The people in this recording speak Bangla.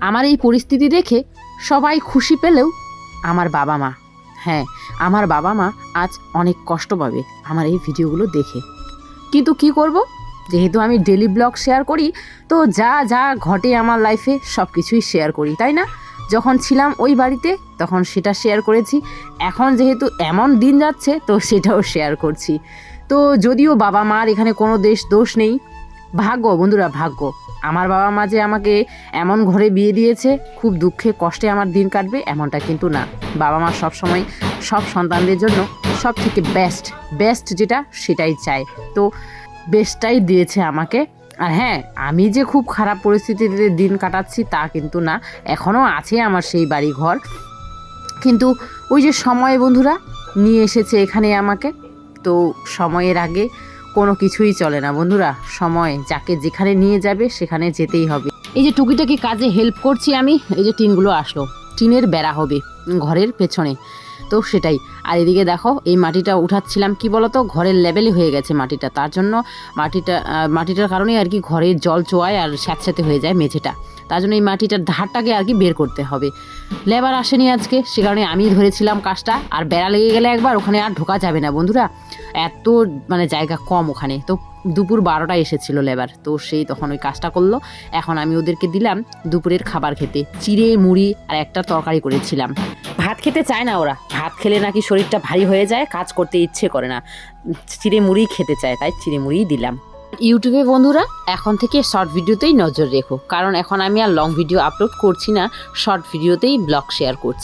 আমার এই পরিস্থিতি দেখে সবাই খুশি পেলেও আমার বাবা মা। হ্যাঁ আমার বাবা মা আজ অনেক কষ্ট পাবে আমার এই ভিডিওগুলো দেখে। কিন্তু কি করব? যেহেতু আমি ডেলি ব্লগ শেয়ার করি, তো যা যা ঘটে আমার লাইফে সব কিছুই শেয়ার করি, তাই না? যখন ছিলাম ওই বাড়িতে, তখন সেটা শেয়ার করেছি। এখন যেহেতু এমন দিন যাচ্ছে, তো সেটাও শেয়ার করছি। তো যদিও বাবা মার এখানে কোনো দেশ দোষ নেই ভাগ্য, বন্ধুরা, ভাগ্য। আমার বাবা মা যে আমাকে এমন ঘরে বিয়ে দিয়েছে, খুব দুঃখে কষ্টে আমার দিন কাটবে এমনটা কিন্তু না। বাবা মা সবসময় সব সন্তানদের জন্য সব থেকে বেস্ট বেস্ট যেটা সেটাই চায়। তো বেস্টটাই দিয়েছে আমাকে। আর হ্যাঁ আমি যে খুব খারাপ পরিস্থিতিতে দিন কাটাচ্ছি তা কিন্তু না। এখনও আছে আমার সেই বাড়ি ঘর কিন্তু ওই যে সময়, বন্ধুরা, নিয়ে এসেছে এখানে আমাকে। তো সময়ের আগে কোনো কিছুই চলে না। বন্ধুরা, সময় যাকে যেখানে নিয়ে যাবে সেখানে যেতেই হবে। এই যে টুকিটাকি কাজে হেল্প করছি আমি, এই যে টিনগুলো আসলো। টিনের বেড়া হবে, ঘরের পেছনে। তো সেটাই। আর এদিকে দেখো, এই মাটিটা উঠাচ্ছিলাম কি বলতো? ঘরের লেভেলে হয়ে গেছে মাটিটা। তার জন্য মাটিটা মাটিটার কারণে আর কি ঘরে জল চোয়ায় আর স্যাঁতস্যাঁতে হয়ে যায় মেঝেটা। তার জন্য এই মাটিটার ধারটাকে আর কি বের করতে হবে। লেবার আসেনি আজকে, সে কারণে আমি ধরেছিলাম কাজটা। আর বেড়া লেগে গেলে একবার ওখানে আর ঢোকা যাবে না বন্ধুরা। এত মানে জায়গা কম ওখানে। তো দুপুর বারোটায় এসেছিল লেবার। তো সেই তখন ওই কাজটা করল। এখন আমি ওদেরকে দিলাম দুপুরের খাবার খেতে। চিড়ে, মুড়ি আর একটা তরকারি করেছিলাম। ভাত খেতে চায় না ওরা। ভাত খেলে নাকি শরীরটা ভারী হয়ে যায়, কাজ করতে ইচ্ছে করে না। চিড়ে মুড়ি খেতে চায়, তাই চিড়ে মুড়িই দিলাম। ইউটিউবে বন্ধুরা, এখন থেকে শর্ট ভিডিওতেই নজর রেখো, কারণ এখন আমি আর লং ভিডিও আপলোড করছি না, শর্ট ভিডিওতেই ব্লগ শেয়ার করছি।